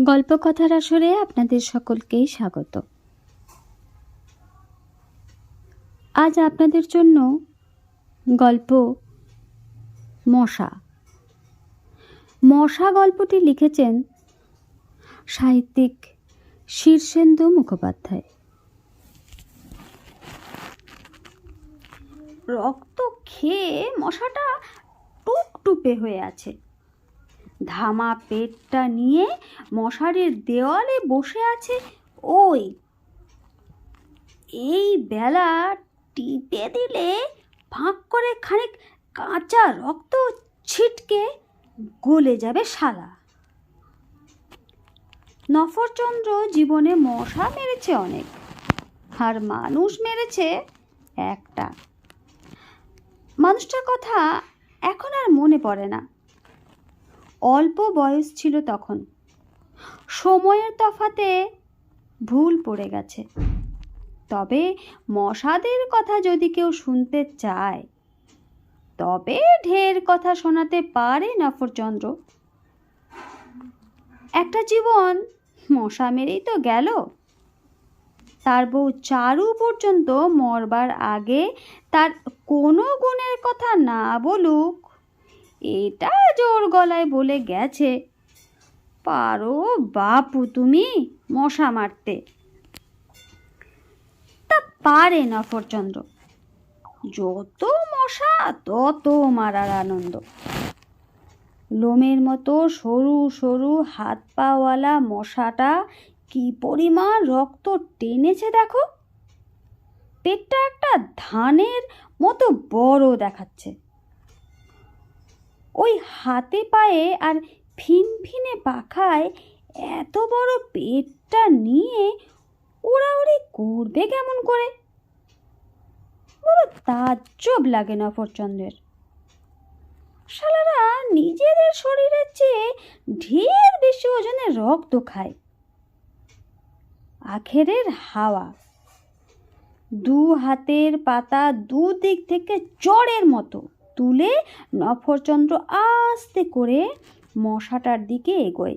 গল্পকথার আসরে আপনাদের সকলকেই স্বাগত। আজ আপনাদের জন্য গল্প মশা। মশা গল্পটি লিখেছেন সাহিত্যিক শীর্ষেন্দু মুখোপাধ্যায়। রক্ত খেয়ে মশাটা টুপটুপে হয়ে আছে। ধামা পেটটা নিয়ে মশারির দেওয়ালে বসে আছে ওই। এই বেলা টিপে দিলে ফাঁক করে খানিক কাঁচা রক্ত ছিটকে গলে যাবে শালা। নফরচন্দ্র জীবনে মশা মেরেছে অনেক, আর মানুষ মেরেছে একটা। মানুষটার কথা এখন আর মনে পড়ে না। অল্প বয়স ছিল তখন। সময়ের তফাতে ভুল পড়ে গেছে। তবে মশাদের কথা যদি কেউ শুনতে চায়, তবে ঢের কথা শোনাতে পারে নফরচন্দ্র। একটা জীবন মশা মেরেই তো গেল। তার বউ চারু পর্যন্ত মরবার আগে তার কোনো গুণের কথা না বলুক এটা জোর গলায় বলে গেছে। পারো বাপু তুমি মশা মারতে। তা পারে নফরচন্দ্র যত মশা, তত মারার আনন্দ। লোমের মতো সরু সরু হাত পাওয়ালা মশাটা কি পরিমাণ রক্ত টেনেছে দেখো? পেটটা একটা ধানের মতো বড় দেখাচ্ছে। ওই হাতে পায়ে আর ফিনফিনে পাখায় এত বড় পেটটা নিয়ে ওড়াউড়ি করবে কেমন করে? বড় তাজ্জব লাগে নফরচন্দ্রের শালারা নিজেদের শরীরের চেয়ে ঢের বেশি ওজনে রক্ত খায়। আখেরের হাওয়া। দু হাতের পাতা দুদিক থেকে চড়ের মতো। তুলে নফরচন্দ্র আস্তে করে মশাটার দিকে এগোয়।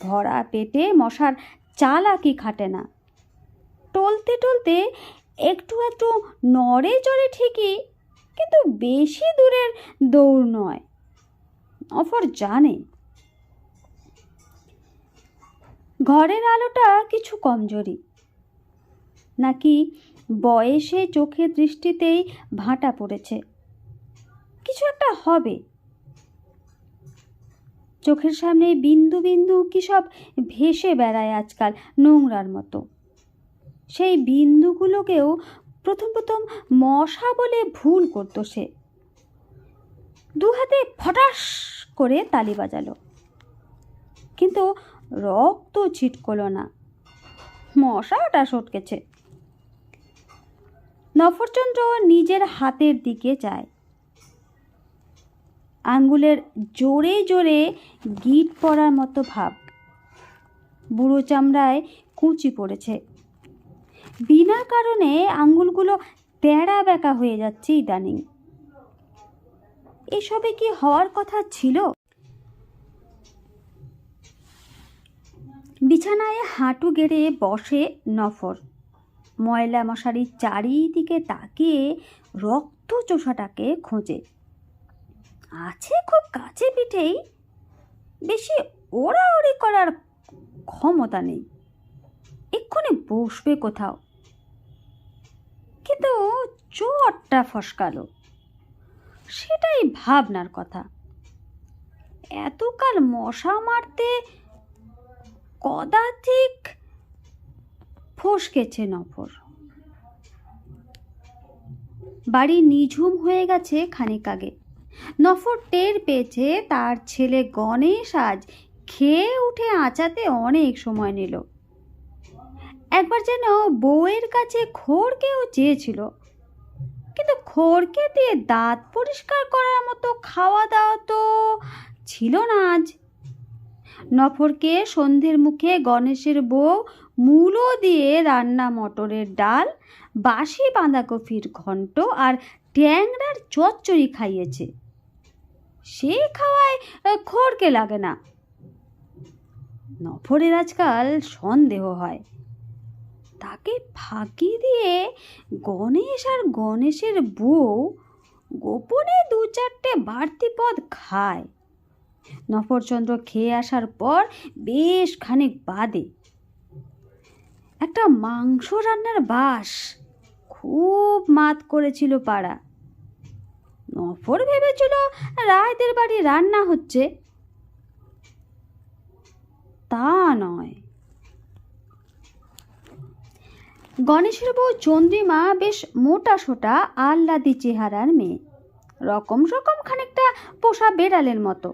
ভরা পেটে মশার চালাকি খাটে না। টলতে টলতে একটু একটু নড়ে চড়ে ঠিকই, কিন্তু বেশি দূরের দৌড় নয়। নফর জানে। ঘরের আলোটা কিছু কমজোরি। নাকি বয়সে চোখের দৃষ্টিতেই ভাঁটা পড়েছে। কিছু একটা হবে। চোখের সামনে বিন্দু বিন্দু কি সব ভেসে বেড়ায় আজকাল নোংরার মতো। সেই বিন্দুগুলোকেও প্রথম প্রথম মশা বলে ভুল করতো সে। দু হাতে ফটাস করে তালি বাজালো। কিন্তু রক্ত ছিটকলো না। মশা মশাটা সটকেছে। নফরচন্দ্র নিজের হাতের দিকে যায়। আঙ্গুলের জোরে জোরে গিট পড়ার মতো ভাব। বুড়ো চামড়ায় কুচি পড়েছে। বিনা কারণে আঙ্গুলগুলো তেড়া বেঁকা হয়ে যাচ্ছে ইদানিং। এসবে কি হওয়ার কথা ছিল? বিছানায় হাঁটু গেড়ে বসে নফর। ময়লা মশারির চারিদিকে তাকিয়ে রক্ত চোষাটাকে খোঁজে। আছে খুব কাছে পিঠেই। বেশি ওড়াওড়ি করার ক্ষমতা নেই। এক্ষুনি বসবে কোথাও। কিন্তু চোরটা ফসকালো। সেটাই ভাবনার কথা। এতকাল মশা মারতে কদাধিক ফসকেছে নফর। বাড়ি নিঝুম হয়ে গেছে খানিক আগে। নফর টের পেয়েছে তার ছেলে গণেশ আজ খেয়ে উঠে আঁচাতে অনেক সময় নিল। একবার যেন বউয়ের কাছে খড়কেও চেয়েছিল। কিন্তু খড়কে দিয়ে দাঁত পরিষ্কার করার মতো খাওয়া দাওয়া তো ছিল না আজ। নফরকে সন্ধ্যের মুখে গণেশের বউ মূলো দিয়ে রান্না মটরের ডাল, বাসি বাঁধাকপির ঘন্ট আর ট্যাংরার চচ্চড়ি খাইয়েছে। সে খাওয়ায় খড়কে লাগে না। নফরের আজকাল সন্দেহ হয়। তাকে ফাঁকি দিয়ে গণেশ আর গণেশের বউ গোপনে দু চারটে বাড়তি পদ খায়। নফরচন্দ্র খেয়ে আসার পর বেশ খানিক বাদে। একটা মাংস রান্নার বাস খুব মাত করেছিল পাড়া। নফর ভেবেছিল রায়দের বাড়ি রান্না হচ্ছে। তা নয়। গণেশের বউ চন্দ্রিমা বেশ মোটা সোটা, আহ্লাদি চেহারার মেয়ে। রকম রকম খানিকটা পোষা বেড়ালের মতো।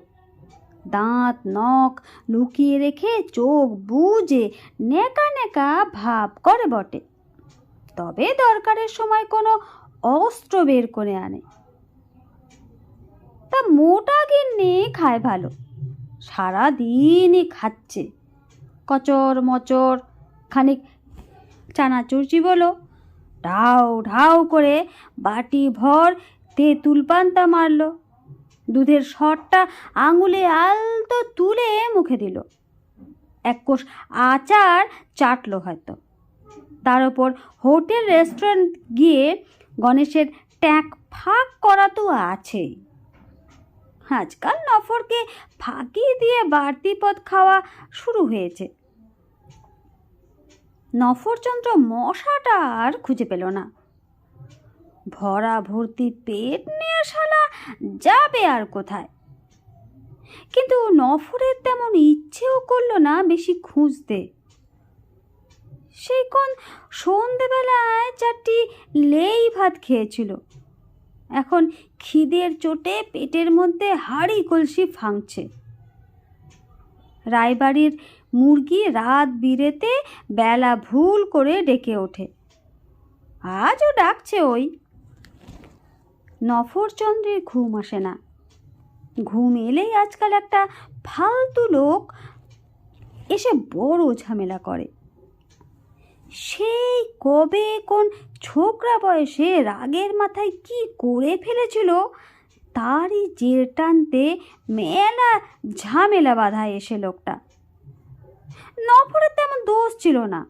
দাঁত, নখ লুকিয়ে রেখে চোখ বুজে নেকা নেকা ভাব করে বটে। তবে দরকারের সময় কোনো অস্ত্র বের করে আনে। তা মোটা গিন্নি খায় ভালো। সারাদিনই খাচ্ছে। কচর মচর, খানিক চানাচুর বলো, ঢাউ ঢাউ করে বাটি ভর তেঁতুল পান্তা মারলো। দুধের শটটা আঙুলে আলতো তুলে মুখে দিল। এক কোষ আচার চাটলো হয়তো। তার ওপর হোটেল রেস্টুরেন্ট গিয়ে গণেশের ট্যাঁক ফাঁক করা তো আছেই। আজকাল নফরকে ফাঁকি দিয়ে বাড়তি পদ খাওয়া শুরু হয়েছে। নফরচন্দ্র মশাটা আর খুঁজে পেল না। ভরা ভর্তি পেট নিয়ে শালা যাবে আর কোথায়? কিন্তু নফরের তেমন ইচ্ছেও করল না বেশি খুঁজতে। সেই কোন সন্ধেবেলায় চারটি লেই ভাত খেয়েছিল। এখন খিদের চোটে পেটের মধ্যে হাড়ি কলসি ফাংছে রায়বাড়ির মুরগি রাত বিরেতে বেলা ভুল করে ডেকে ওঠে। আজও ডাকছে ওই। নফরচন্দ্রের ঘুম আসে না। ঘুম এলেই আজকাল একটা ফালতু লোক এসে বড় ঝামেলা করে। সেই কবে কোন ছোকরা বয়সে রাগের মাথায় কি করে ফেলেছিল? তারই জের টানতে মেলা ঝামেলা বাধা এসে লোকটা। নফরের তেমন দোষ ছিল না।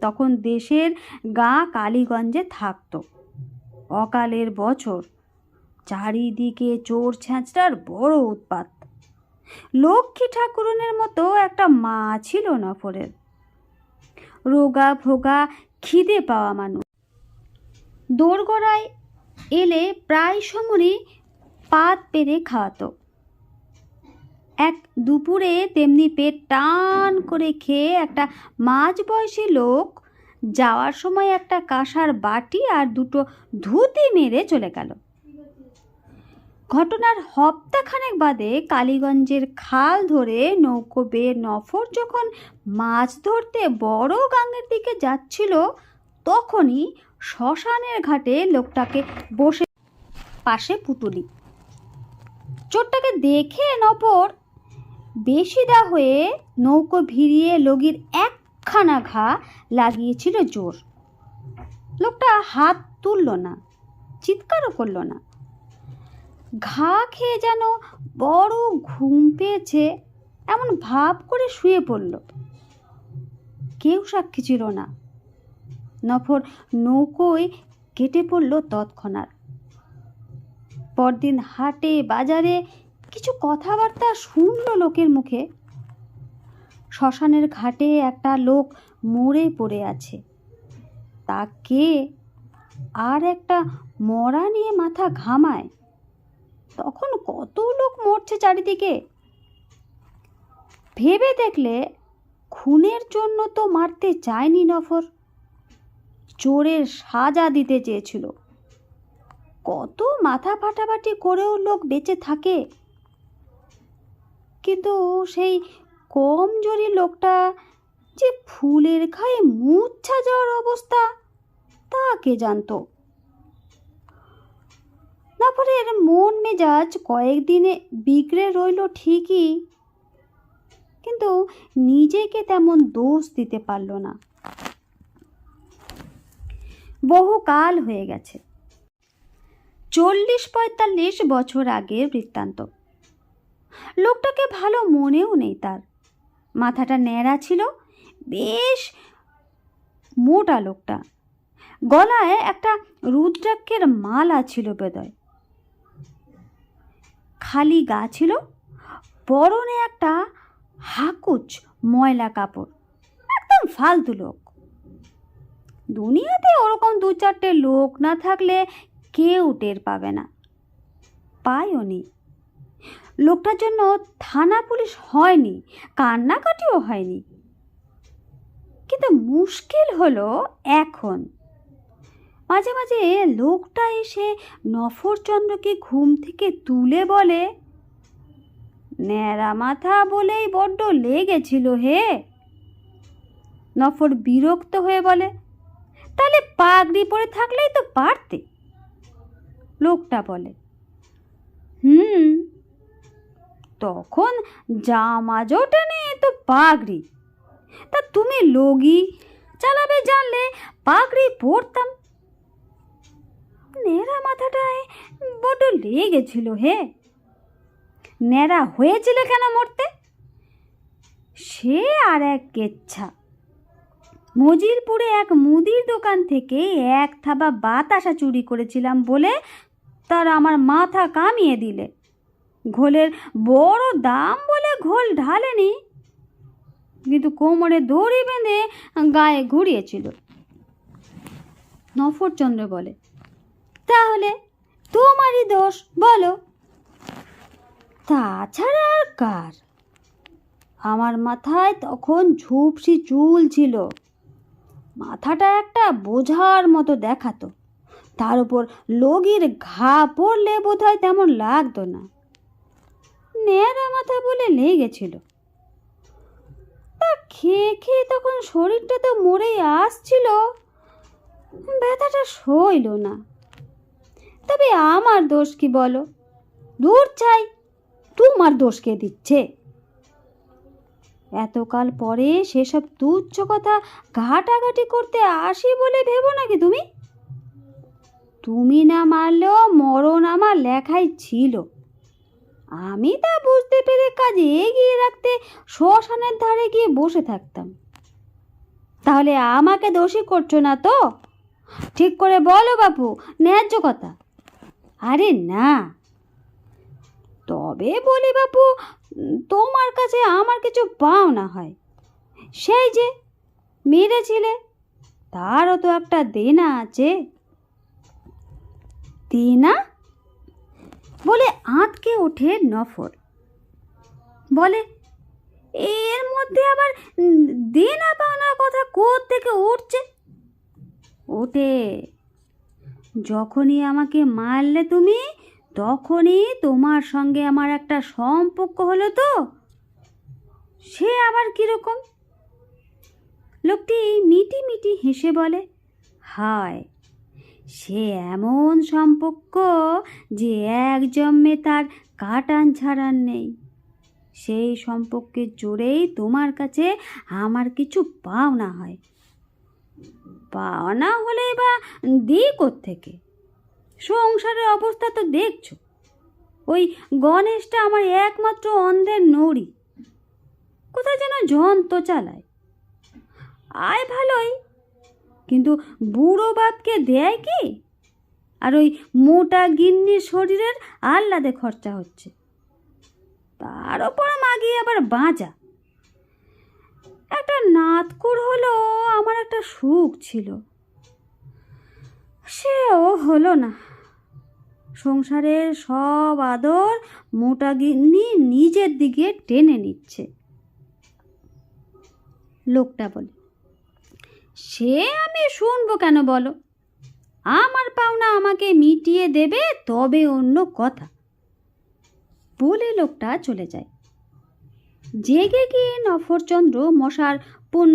তখন দেশের গা কালীগঞ্জে থাকতো। অকালের বছর, চারিদিকে চোর ছ্যাঁচড়ার বড় উৎপাত। লক্ষ্মী ঠাকুরনের মতো একটা মা ছিল নফরের। রোগা ভোগা খিদে পাওয়া মানুষ। দোরগোড়ায় এলে প্রায় সময়ই পাত পেরে খাওয়াতো। এক দুপুরে তেমনি পেট টান করে খেয়ে একটা মাঝ বয়সী লোক যাওয়ার সময় একটা কাঁসার বাটি আর দুটো ধুতি মেরে চলে গেল। ঘটনার হপ্তাখানেক বাদে কালীগঞ্জের খাল ধরে নৌকো বেয়ে নফর যখন মাছ ধরতে বড় গাঙের দিকে যাচ্ছিল, তখনই শ্মশানের ঘাটে লোকটাকে বসে পাশে পুটুলি। চোরটাকে দেখে নপর বেশিদা হয়ে নৌকো ভিড়িয়ে লগির একখানা ঘা লাগিয়েছিল জোর। লোকটা হাত তুলল না, চিৎকারও করল না। ঘা খেয়ে যেন বড় ঘুম পেয়েছে, এমন ভাব করে শুয়ে পড়ল। কেউ সাক্ষী ছিল না। নফর নৌকোয় কেটে পড়ল তৎক্ষণাৎ। পরদিন হাটে, বাজারে কিছু কথাবার্তা শুনল লোকের মুখে। শ্মশানের ঘাটে একটা লোক মরে পড়ে আছে। তা কে আর একটা মরা নিয়ে মাথা ঘামায়। তখন কত লোক মরছে চারিদিকে। ভেবে দেখলে খুনের জন্য তো মারতে চায়নি নফর। চোরের সাজা দিতে চেয়েছিল। কত মাথা ফাটাফাটি করেও লোক বেঁচে থাকে। কিন্তু সেই কমজোরি লোকটা যে ফুলের খায়ে মূর্ছা যাওয়ার অবস্থা, তা কে জানতো? নাফরের মন মেজাজ কয়েকদিনে বিগড়ে রইল ঠিকই, কিন্তু নিজেকে তেমন দোষ দিতে পারল না। বহু কাল হয়ে গেছে। চল্লিশ পঁয়তাল্লিশ বছর আগের বৃত্তান্ত। লোকটাকে ভালো মনেও নেই তার। মাথাটা ন্যাড়া ছিল, বেশ মোটা লোকটা। গলায় একটা রুদ্রাক্ষের মালা ছিল বেদয় খালি গা ছিল, পরনে একটা হাকুচ ময়লা কাপড়। একদম ফালতু লোক। দুনিয়াতে ওরকম দু চারটে লোক না থাকলে কেউ টের পাবে না। পায়ও নি লোকটার জন্য থানা পুলিশ হয়নি, কান্নাকাটিও হয়নি। কিন্তু মুশকিল হলো এখন। মাঝে মাঝে লোকটা এসে নফরচন্দ্রকে ঘুম থেকে তুলে বলে, ন্যাড়া মাথা বলেই বড্ড লেগেছিল হে। নফর বিরক্ত হয়ে বলে, তাহলে পাগড়ি পরে থাকলেই তো পারতে। লোকটা বলে, হুম, তখন জামা জোটে নেই তো পাগড়ি। তা তুমি লগি চালাবে জানলে পাগড়ি পরতাম ন্যাড়া মাথাটায় বড্ড লেগেছিল হে। ন্যাড়া হয়েছিল কেন মরতে? সে আর এক কেচ্ছা। মজিলপুরে এক মুদির দোকান থেকে এক থাবা বাতাসা চুরি করেছিলাম বলে তার আমার মাথা কামিয়ে দিলে। ঘোলের বড় দাম বলে ঘোল ঢালেনি, কিন্তু কোমরে দড়ি বেঁধে গায়ে ঘুরিয়েছিল। নফরচন্দ্র বলে তাহলে তোমারই দোষ, বলো। তাছাড়া আর কার? আমার মাথায় তখন ঝুপসি চুল ছিল। মাথাটা একটা বোঝার মতো দেখাতো। তার উপর লগির ঘা পড়লে বোধ হয় তেমন লাগতো না। ন্যাড়া মাথা বলে লেগেছিল। তা খেয়ে খেয়ে তখন শরীরটা তো মরেই আসছিল। ব্যথাটা সইল না। তবে আমার দোষ কি বলো? দূর চাই, তোমার দোষ কে দিচ্ছে? এতকাল পরে সেসব তুচ্ছ কথা ঘাটাঘাটি করতে আসি বলে ভেবো নাকি তুমি? তুমি না মারলেও মরণ আমার লেখাই ছিল। আমি তা বুঝতে পেরে কাজে এগিয়ে রাখতে শ্মশানের ধারে গিয়ে বসে থাকতাম। তাহলে আমাকে দোষী করছ না তো? ঠিক করে বলো বাপু, ন্যায্য কথা। আরে না। তবে বলি বাপু, তোমার কাছে আমার কিছু পাও না হয়। সেই যে মেরেছিলে তারও তো একটা দেনা আছে। দেনা? বলে আঁতকে ওঠে নফর। বলে, এর মধ্যে আবার দেনা পাওনার কথা কোথ থেকে উঠছে? ওঠে যখনই আমাকে মারলে তুমি, তখনই তোমার সঙ্গে আমার একটা সম্পর্ক হলো তো। সে আবার কীরকম লোকটি মিটি মিটি হেসে বলে, হায়, সে এমন সম্পর্ক যে এক জন্মে তার কাটান ছাড়ান নেই। সেই সম্পর্কের জোরেই তোমার কাছে আমার কিছু পাওনা হয়। পাওনা হলে বা দিই থেকে সংসারের অবস্থা তো দেখছ। ওই গণেশটা আমার একমাত্র অন্ধের নড়ি। কোথায় যেন যন্ত্র চালায়। আয় ভালোই, কিন্তু বুড়ো বাপকে দেয় কি? আর ওই মোটা গিন্নির শরীরের আহ্লাদে খরচা হচ্ছে। তার ওপর মাগিয়ে আবার বাঁচা একটা নাতকুর হলো, আমার একটা সুখ ছিল। সেও হলো না। সংসারের সব আদর মোটা গিন্নি নিজের দিকে টেনে নিচ্ছে। লোকটা বলে, সে আমি শুনব কেন বলো? আমার পাওনা আমাকে মিটিয়ে দেবে তবে অন্য কথা। বলে লোকটা চলে যায়। জেগে গিয়ে নফরচন্দ্র মশার পুন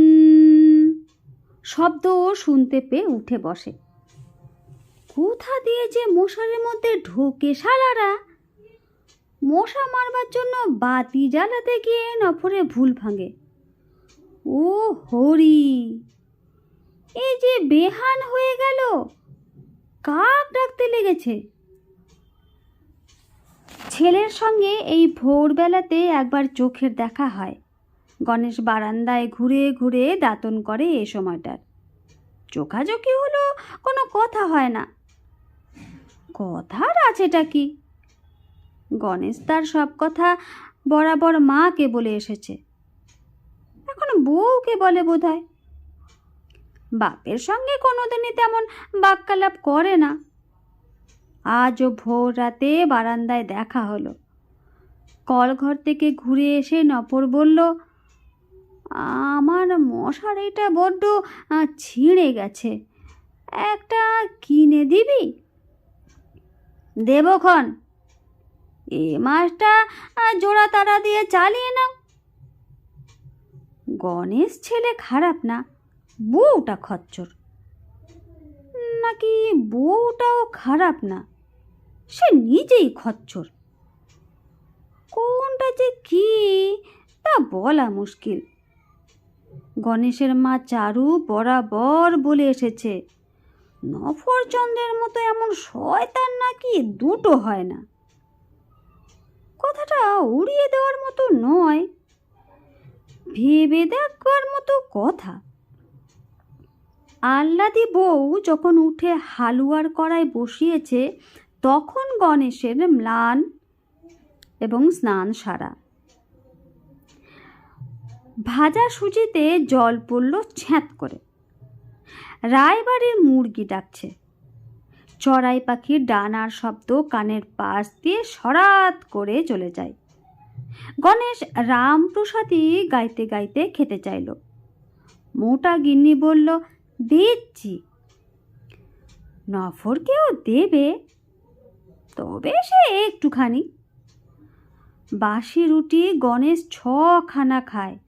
শব্দ শুনতে পেয়ে উঠে বসে। কোথা দিয়ে যে মশারের মধ্যে ঢোকে শালারা? মশা মারবার জন্য বাতি জ্বালাতে গিয়ে নফরে ভুল ভাঙে। ও হরি এই যে বেহান হয়ে গেল কাক ডাকতে লেগেছে? ছেলের সঙ্গে এই ভোরবেলাতে একবার চোখের দেখা হয়। গণেশ বারান্দায় ঘুরে ঘুরে দাঁতন করে এ সময়টার। চোখাচোখি হলো, কোনো কথা হয় না। কথার আছেটা কি? গণেশ তার সব কথা বরাবর মাকে বলে এসেছে। এখন বউকে বলে বোধহয়। বাপের সঙ্গে কোনোদিনই তেমন বাক্যালাপ করে না। আজও ভোর রাতে বারান্দায় দেখা হলো। কলঘর থেকে ঘুরে এসে নপর বলল, আমার মশারিটা বড্ড ছিঁড়ে গেছে। একটা কিনে দিবি? দেবক্ষণ, এ মাসটা জোড়া তারা দিয়ে চালিয়ে নাও। গণেশ ছেলে খারাপ না, বউটা খচ্চর। নাকি বউটাও খারাপ না? সে নিজেই খচ্চর। কোনটা যে কি তা বলা মুশকিল। গণেশের মা চারু বরাবর বলে এসেছে, নফরচন্দ্রের মতো এমন শয়তান নাকি দুটো হয় না। কথাটা উড়িয়ে দেওয়ার মতো নয়, ভেবে দেখবার মতো কথা। আহ্লাদি বউ যখন উঠে হালুয়ার কড়ায় বসিয়েছে তখন গণেশের ম্লান এবং স্নান সারা। ভাজা সুজিতে জল পড়ল ছ্যাঁত করে। রায়বাড়ির মুরগি ডাকছে। চড়াই পাখির ডানার শব্দ কানের পাশ দিয়ে সরাত করে চলে যায়। গণেশ রামপ্রসাদই গাইতে গাইতে খেতে চাইল। মোটা গিন্নি বলল দিচ্ছি নফরকেও দেবে? তবে সে একটুখানি। বাসি রুটি গণেশ ছখানা খায়।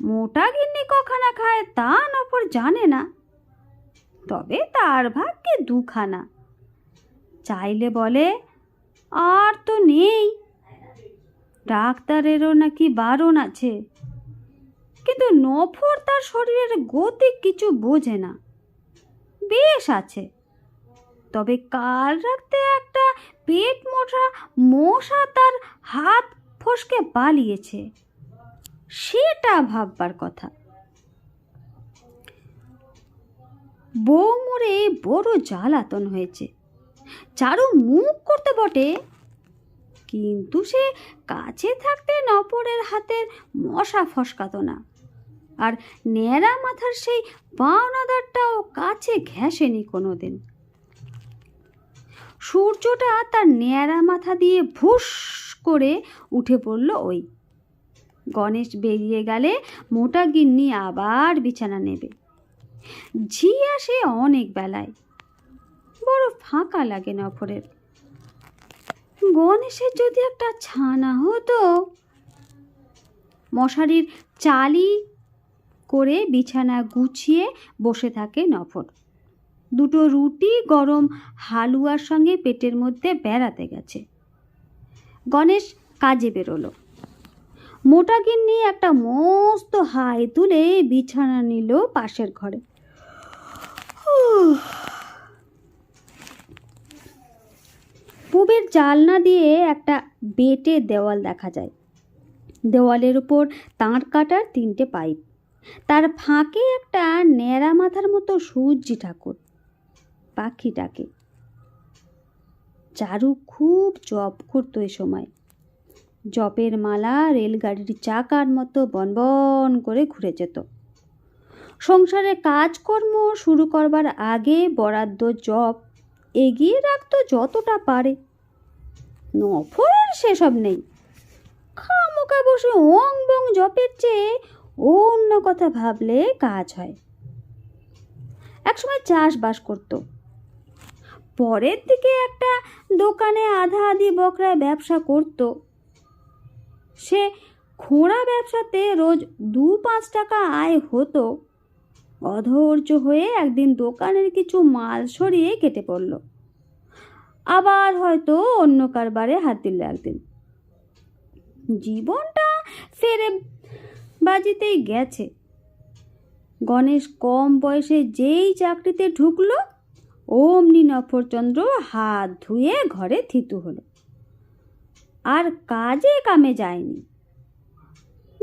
মোটা গিন্নি কখানা খায় তা নফর জানে না। তবে তার ভাগ্যে দুখানা। চাইলে বলে, আর তো নেই। ডাক্তারেরও নাকি বারণ আছে। কিন্তু নফর তার শরীরের গতি কিছু বোঝে না। বেশ আছে। তবে কাল রাতে একটা পেট মোটা মশা তার হাত ফসকে পালিয়েছে। সেটা ভাববার কথা। বউ মরে বড় জ্বালাতন হয়েছে। চারু মুখ করতে বটে। কিন্তু সে কাছে থাকতে নপরের হাতের মশা ফসকাতো না। আর ন্যাড়া মাথার সেই পাওনাদারটাও কাছে ঘেঁষেনি কোনোদিন। সূর্যটা তার ন্যাড়া মাথা দিয়ে ভুস করে উঠে পড়ল ওই। গণেশ বেরিয়ে গেলে মোটা গিন্নি আবার বিছানা নেবে। ঝি আসে অনেক বেলায়। বড় ফাঁকা লাগে নফরের গণেশের যদি একটা ছানা হতো, মশারির চালি করে বিছানা গুছিয়ে বসে থাকে নফর দুটো রুটি, গরম হালুয়ার সঙ্গে পেটের মধ্যে বেড়াতে গেছে। গণেশ কাজে বেরোলো। মোটা গিন্নি একটা মস্ত হাই তুলে বিছানা নিল পাশের ঘরে। পুবের জালনা দিয়ে একটা বেটে দেওয়াল দেখা যায়। দেওয়ালের উপর তাঁর কাটার তিনটে পাইপ। তার ফাঁকে একটা ন্যাড়া মাথার মতো সূর্যি ঠাকুর। পাখিটাকে। চারু খুব জপ করতো এ সময়। জপের মালা রেলগাড়ির চাকার মতো বনবন করে ঘুরে যেত। সংসারে কাজকর্ম শুরু করবার আগে বরাদ্দ জব এগিয়ে রাখতো যতটা পারে। নফরের সেসব নেই। খামোকা বসে অং বং জপের চেয়ে অন্য কথা ভাবলে কাজ হয়। একসময় চাষবাস করতো। পরের দিকে একটা দোকানে আধা আধি বকরায় ব্যবসা করতো। সে খোঁড়া ব্যবসাতে রোজ দু পাঁচ টাকা আয় হতো। অধৈর্য হয়ে একদিন দোকানের কিছু মাল সরিয়ে কেটে পড়ল। আবার হয়তো অন্য কারবারে হাত দিল একদিন। জীবনটা ফেরে বাজিতেই গেছে। গণেশ কম বয়সে যেই চাকরিতে ঢুকলো অমনি নফরচন্দ্র হাত ধুয়ে ঘরে থিতু হলো। আর কাজে কামে যায়নি।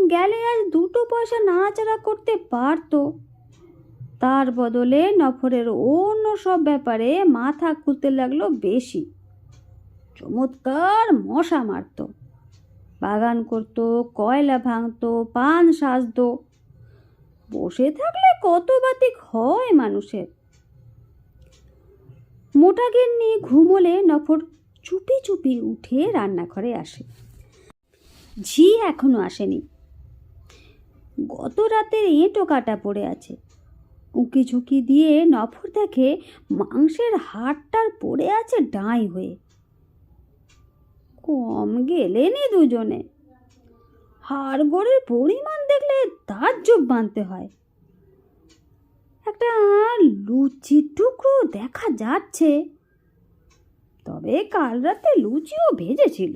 গেলে আজ দুটো পয়সা নাড়াচাড়া করতে পারতো। তার বদলে নফরের অন্য সব ব্যাপারে মাথা খুলতে লাগল বেশি। চমৎকার মশা মারতো। বাগান করতো, কয়লা ভাঙতো, পান সাজতো। বসে থাকলে কত বাতিক হয় মানুষের। মোটা গিন্নি ঘুমোলে নফর চুপি চুপি উঠে রান্নাঘরে আসে। ঝি এখনও আসেনি। গত রাতের এঁটো কাটা পড়ে আছে। উঁকি ঝুঁকি দিয়ে নফর দেখে মাংসের হাড়টার পড়ে আছে ডাঁই হয়ে। কম গেলেনি দুজনে। হাড়গোড়ের পরিমাণ দেখলে তাজ্জব বাঁধতে হয়। একটা লুচি টুকরো দেখা যাচ্ছে। তবে কাল রাতে লুচিও ভেজেছিল।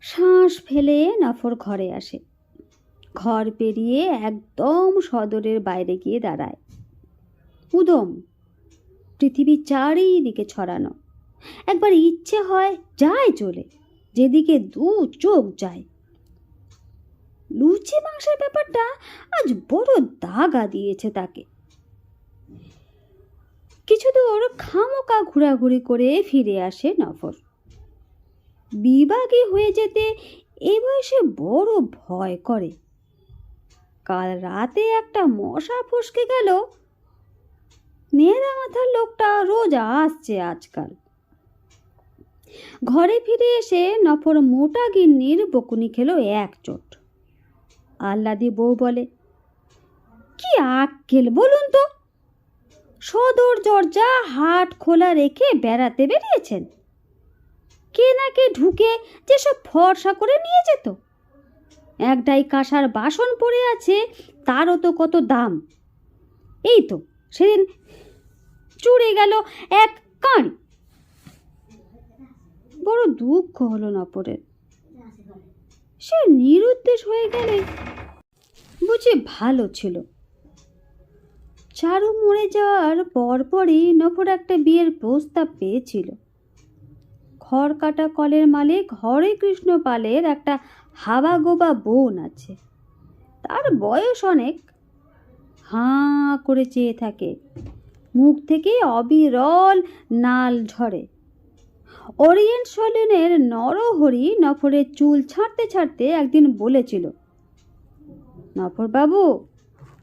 শ্বাস ফেলে নাফর ঘরে আসে। ঘর পেরিয়ে একদম সদরের বাইরে গিয়ে দাঁড়ায়। উদম, পৃথিবী চারিদিকে ছড়ানো। একবার ইচ্ছে হয় যায় চলে, যেদিকে দু চোখ যায়। লুচি মাংসের ব্যাপারটা আজ বড় দাগা দিয়েছে তাকে। কিছু দূর খামোকা ঘোরাঘুরি করে ফিরে আসে নফর। বিভাগী হয়ে যেতে এ বয়সে বড় ভয় করে। কাল রাতে একটা মশা ফসকে গেল। নেড়া মাথার লোকটা রোজ আসছে আজকাল। ঘরে ফিরে এসে নফর মোটা গিন্নির বকুনি খেলো এক চোট। আহ্লাদি বউ বলে, কি আক্কেল, বলুন তো। সদর দরজা হাট খোলা রেখে বেড়াতে বেরিয়েছেন। কে না কে ঢুকে যেসব ফর্সা করে নিয়ে যেত। একটাই কাঁসার বাসন পড়ে আছে, তারও তো কত দাম। এই তো, সেদিন চুড়ে গেল এক কাঁড়ি। বড় দুঃখ হলো নপরের সে নিরুদ্দেশ হয়ে গেলে বুঝি ভালো ছিল। চারু মরে যাওয়ার পরপরই নফর একটা বিয়ের প্রস্তাব পেয়েছিল। খড় কাটা কলের মালিক হরে কৃষ্ণ পালের একটা হাবা গোবা বোন আছে। তার বয়স অনেক। হাঁ করে চেয়ে থাকে। মুখ থেকে অবিরল নাল ঝরে। ওরিয়েন্ট সলিনের নরহরি নফরের চুল ছাড়তে ছাড়তে একদিন বলেছিল নফর বাবু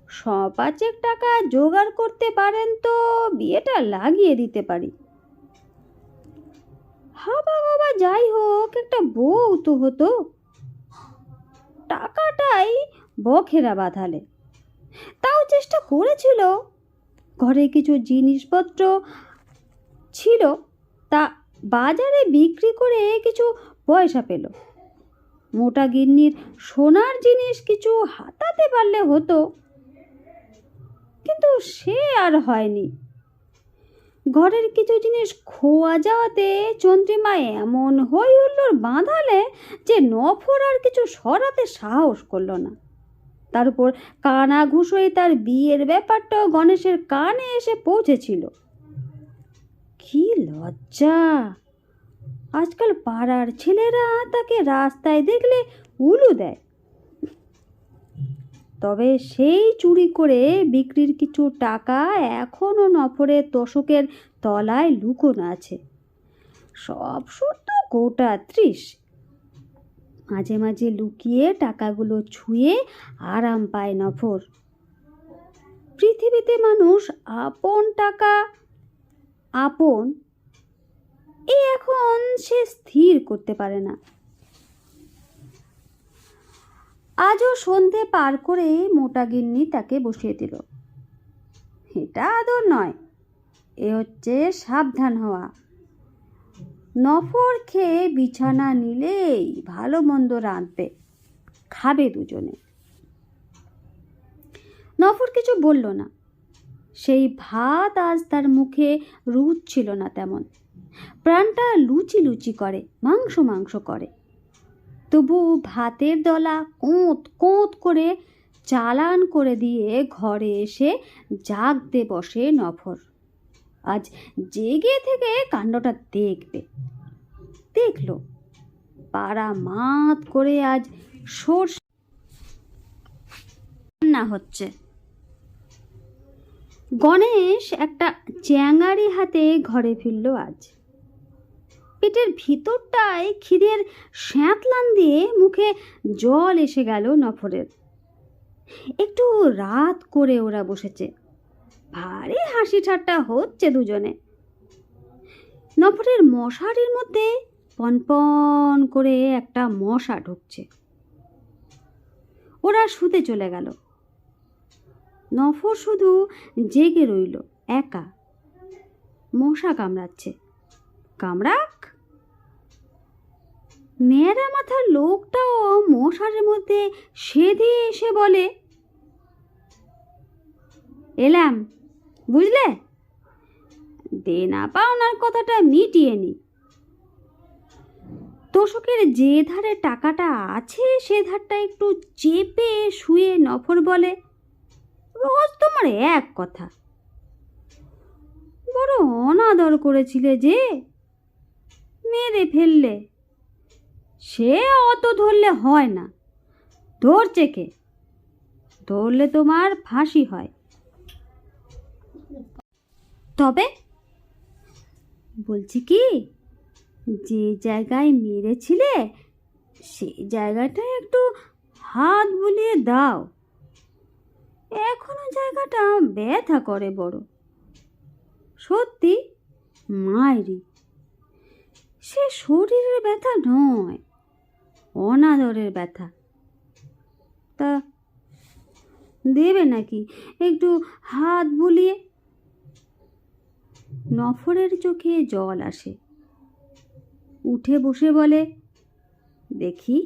শ পাঁচেক টাকা জোগাড় করতে পারেন তো, বিয়েটা লাগিয়ে দিতে পারি। হাবা বাবা, যাই হোক, একটা বউ তো হতো। টাকাটাই বখেরা বাঁধালে। তাও চেষ্টা করেছিল। ঘরে কিছু জিনিসপত্র ছিল, তা বাজারে বিক্রি করে কিছু পয়সা পেল। মোটা গিন্নির সোনার জিনিস কিছু হাতাতে পারলে হতো। কিন্তু সে আর হয়নি। ঘরের কিছু জিনিস খোয়া যাওয়াতে চন্দ্রিমা এমন হই হুল্লোর বাঁধালে যে নফর আর কিছু সরাতে সাহস করল না। তার উপর কানা ঘুষোয় তার বিয়ের ব্যাপারটাও গণেশের কানে এসে পৌঁছেছিল। কি লজ্জা! আজকাল পাড়ার ছেলেরা তাকে রাস্তায় দেখলে উলু দেয়। তবে সেই চুরি করে বিক্রির কিছু টাকা এখনও নফরের তোষকের তলায় লুকোনো আছে। সব সত্য গোটা ত্রিশ। মাঝে মাঝে লুকিয়ে টাকাগুলো ছুঁয়ে আরাম পায় নফর। পৃথিবীতে মানুষ আপন টাকা, আপন এ এখন সে স্থির করতে পারে না। আজও সন্ধে পার করে মোটা গিন্নি তাকে বসিয়ে দিল। এটা আদর নয়, এ হচ্ছে সাবধান হওয়া। নফর খেয়ে বিছানা নিলেই ভালো মন্দ রাঁধবে, খাবে দুজনে। নফর কিছু বলল না, সেই ভাত আজ তার মুখে রুচ ছিল না তেমন। প্রাণটা লুচি লুচি করে, মাংস মাংস করে। তবু ভাতের দলা কোঁত কোঁত করে চালান করে দিয়ে ঘরে এসে জাগতে বসে নফর। আজ জেগে থেকে কাণ্ডটা দেখবে। দেখল, পাড়া মাত করে আজ সর্ষে রান্না হচ্ছে। গণেশ একটা চ্যাঙারি হাতে ঘরে ফিরল আজ। পেটের ভিতরটায় খিদের স্যাঁতলান দিয়ে মুখে জল এসে গেল নফরের। একটু রাত করে ওরা বসেছে। ভারী হাসি ঠাট্টা হচ্ছে দুজনে। নফরের মশারির মধ্যে পনপন করে একটা মশা ঢুকছে। ওরা শুতে চলে গেল। নফর শুধু জেগে রইল, একা। মশা কামড়াচ্ছে। কামড়াক নেড়া মাথার লোকটাও মশারের মধ্যে সেধে এসে বলে, এলাম, বুঝলে? দেনা পাওনার কথাটা মিটিয়ে নি। তোষকের যে ধারে টাকাটা আছে, সে ধারটা একটু চেপে শুয়ে নফর বলে, রোজ তোমার এক কথা। বড় অনাদর করেছিলে যে, মেরে ফেললে। সে অত ধরলে হয় না। ধরছে কে? ধরলে তোমার ফাঁসি হয়। তবে বলছি কি, যে জায়গায় মেরেছিলে সেই জায়গাটা একটু হাত বুলিয়ে দাও। এখনও জায়গাটা ব্যথা করে বড়। সত্যি মায়েরই সে শরীরের ব্যথা নয়, অনাদরের ব্যথা। তা দেবে নাকি একটু হাত বুলিয়ে? নফরের চোখে জল আসে। উঠে বসে বলে, দেখি।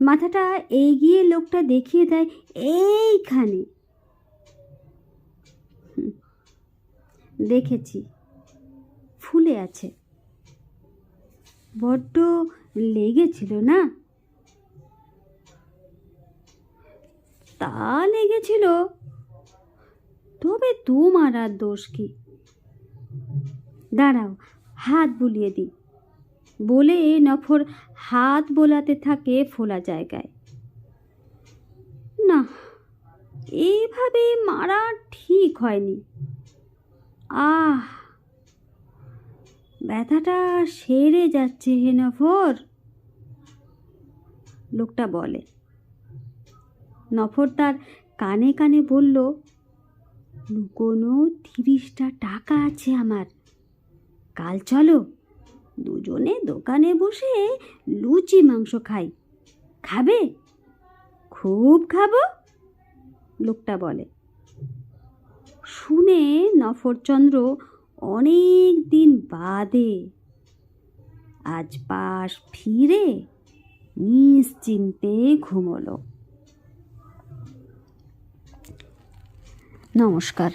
মাথাটা এগিয়ে লোকটা দেখিয়ে দেয়, এইখানে। দেখেছি। ফুলে আছে। বড্ড লেগেছিল না? তা লেগেছিল। তবে তোমার আর দোষ কি? দাঁড়াও, হাত বুলিয়ে দিই। বলে এ নফর হাত বোলাতে থাকে ফোলা জায়গায়। না এইভাবে মারা ঠিক হয়নি। আহ ব্যথাটা সেরে যাচ্ছে হে নফর লোকটা বলে, নফর তার কানে কানে বলল, লুকোনো তিরিশটা টাকা আছে আমার। কাল চলো, দুজনে দোকানে বসে লুচি মাংস খাই। খাবে? খুব খাব? লোকটা বলে। শুনে নফরচন্দ্র অনেক দিন বাদে আজ পাশ ফিরে নিশ্চিন্তে ঘুমলো। নমস্কার।